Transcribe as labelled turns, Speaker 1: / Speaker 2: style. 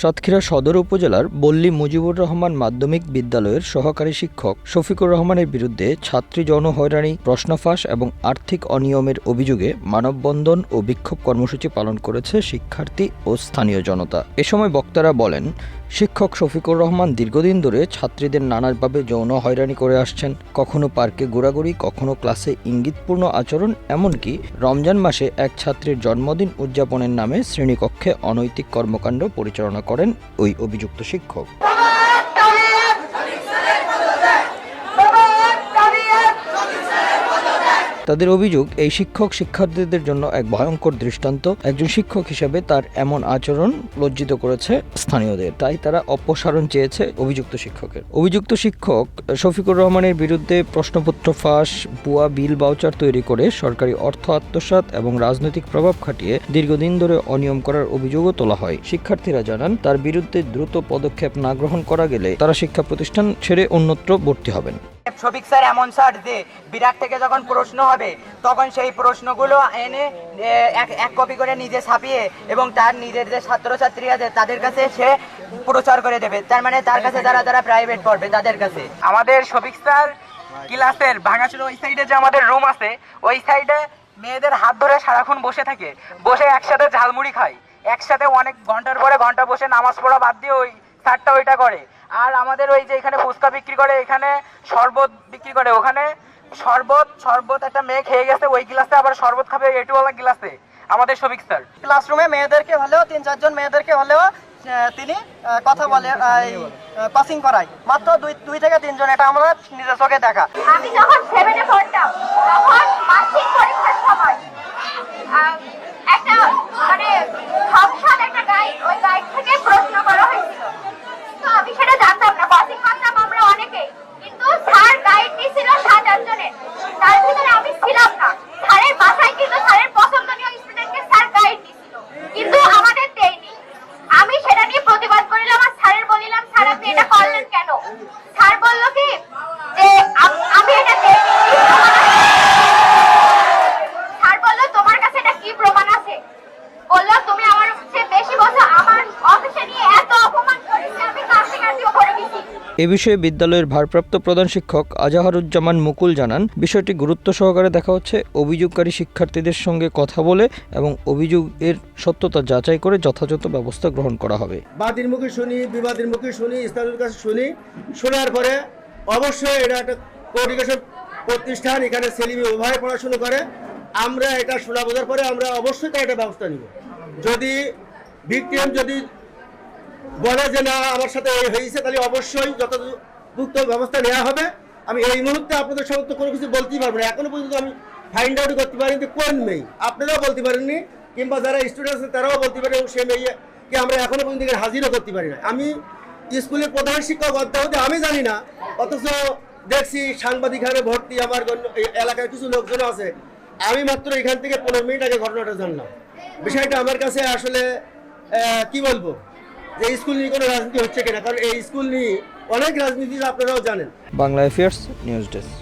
Speaker 1: সাতক্ষীরা সদর উপজেলার বল্লী মুজিবুর রহমান মাধ্যমিক বিদ্যালয়ের সহকারী শিক্ষক শফিকুর রহমানের বিরুদ্ধে ছাত্রী যৌন হয়রানি, প্রশ্নফাঁস এবং আর্থিক অনিয়মের অভিযোগে মানববন্ধন ও বিক্ষোভ কর্মসূচি পালন করেছে শিক্ষার্থী ও স্থানীয় জনতা। এ সময় বক্তারা বলেন শিক্ষক শফিকুর রহমান দীর্ঘদিন ধরে ছাত্রীদের নানাভাবে যৌন হয়রানি করে আসছেন। কখনো পার্কে ঘোরাঘুরি, কখনো ক্লাসে ইঙ্গিতপূর্ণ আচরণ, এমনকি রমজান মাসে এক ছাত্রীর জন্মদিন উদযাপনের নামে শ্রেণীকক্ষে অনৈতিক কর্মকাণ্ড পরিচালনা করেন ওই অভিযুক্ত শিক্ষক। তাদের অভিযোগ, এই শিক্ষক শিক্ষার্থীদের জন্য এক ভয়ঙ্কর দৃষ্টান্ত। একজন শিক্ষক হিসেবে তার এমন আচরণ লজ্জিত করেছে স্থানীয়দের, তাই তারা অপসারণ চেয়েছে অভিযুক্ত শিক্ষকের। অভিযুক্ত শিক্ষক শফিকুর রহমানের বিরুদ্ধে প্রশ্নপত্র ফাঁস, ভুয়া বিল বাউচার তৈরি করে সরকারি অর্থ আত্মসাৎ এবং রাজনৈতিক প্রভাব খাটিয়ে দীর্ঘদিন ধরে অনিয়ম করার অভিযোগও তোলা হয়। শিক্ষার্থীরা জানান, তার বিরুদ্ধে দ্রুত পদক্ষেপ না গ্রহণ করা গেলে তারা শিক্ষা প্রতিষ্ঠান ছেড়ে অন্যত্র ভর্তি হবেন।
Speaker 2: শফিক স্যার এমন স্যার যে বিরাট থেকে যখন প্রশ্ন হবে, তখন সেই প্রশ্নগুলো এনে এক কপি করে নিজে ছাপিয়ে এবং তার নিজের যে ছাত্রছাত্রী আছে, তাদের কাছে সে প্রচার করে দেবে। তার মানে তার কাছে যারা যারা প্রাইভেট পড়বে তাদের কাছে।
Speaker 3: আমাদের শফিক স্যার ক্লাসের ভাঙাচুর ওই সাইডে যে আমাদের রুম আছে, ওই সাইডে মেয়েদের হাত ধরে সারাক্ষণ বসে থাকে। বসে একসাথে ঝালমুড়ি খায়। একসাথে অনেক ঘণ্টার পরে ঘণ্টা বসে নামাজ পড়া বাদ দিয়ে ওই স্যারটা ওইটা করে। আর আমাদের ওই যে এখানে ফুচকা বিক্রি করে এখানে শরবত বিক্রি করে। ওখানে শরবত শরবত একটা মেয়ে খেয়ে গেছে ওই গ্লাসে আবার শরবত খাবে এটুওয়ালা গ্লাসে। আমাদের শফিক স্যার।
Speaker 4: ক্লাসরুমে মেয়েদেরকে হলেও তিন চারজন মেয়েদেরকে হলেও তিনি কথা বলে পাসিং করায়। মাত্র দুই দুই থেকে তিনজন এটা আমরা নিজের চোখে দেখা।
Speaker 5: আমি যখন সেভেনে পড়তাম তখন মাসিক পরীক্ষার সময় আহ, একটা মানে ফাংশন একটা গাইড ওই গাইড থেকে প্রশ্ন করা হয়েছিল তো আমি সেটা জানতাম না পাসিং করতাম আমরা অনেকেই কিন্তু স্যার গাইড দিয়েছিল সাত আটজনের তার ভিতরে আমি ছিলাম না স্যারের বাসায় কিন্তু স্যারের পছন্দনীয় স্টুডেন্টকে স্যার গাইড দিয়েছিল কিন্তু আমাদের দেয়নি আমি সেটা নিয়ে প্রতিবাদ করিলাম আর স্যারের বলিলাম স্যার আপনি এটা করলেন কেন স্যার বলল কি যে আম- আমি এটা দেইনি কি প্রমাণ আছে? স্যার বলল তোমার কাছে এটা কি প্রমাণ আছে বলল তুমি আমার চেয়ে বেশি বোঝো আমার অফিসে নিয়ে এত অপমান করেছে আমি কাশি কাশি করে গেছি
Speaker 1: এ বিষয়ে বিদ্যালয়ের ভারপ্রাপ্ত প্রধান শিক্ষক আজাহারুজ্জামান মুকুল জানান, বিষয়টি গুরুত্ব সহকারে দেখা হচ্ছে, অভিযোগকারী শিক্ষার্থীদের সঙ্গে কথা বলে এবং অভিযোগের সত্যতা যাচাই করে যথাযথ ব্যবস্থা গ্রহণ করা হবে।
Speaker 6: বাদীর মুখে শুনি, বিবাদের মুখে শুনি স্থানীয় কাছে শুনি, শোনার পরে অবশ্যই এটা একটা কোডিকেশন প্রতিষ্ঠান, এখানে ছেলেমেয়ে উভয় পড়াশুনো করে। আমরা এটা শোনা বোঝার পরে আমরা অবশ্যই তার একটা ব্যবস্থা নিব। যদি ভিকটিম যদি বলে যে, না, আমার সাথে এই হয়েছে, তাহলে অবশ্যই যথাযুক্ত ব্যবস্থা নেওয়া হবে। আমি এই মুহূর্তে আপনাদের সমস্ত কোনো কিছু বলতেই পারব না। এখনও পর্যন্ত আমি ফাইন্ড আউট করতে পারিনি যে কোন মেয়ে। আপনারাও বলতে পারেননি, কিংবা যারা স্টুডেন্ট আছে, তারাও বলতে পারেন এবং সে মেয়েকে আমরা এখনও পর্যন্ত হাজিরও করতে পারি না আমি স্কুলের প্রধান শিক্ষক অধ্যাপক আমি জানি না, অথচ দেখছি সাংবাদিক হারে ভর্তি আমার এলাকায় কিছু লোকজন আছে। আমি মাত্র এখান থেকে পনেরো মিনিট আগে ঘটনাটা জানলাম। বিষয়টা আমার কাছে আসলে কি বলব? যে স্কুল নিয়ে কোনো রাজনীতি হচ্ছে কিনা, কারণ এই স্কুল নিয়ে অনেক রাজনীতি আপনারাও জানেন।
Speaker 1: Bangla affairs news desk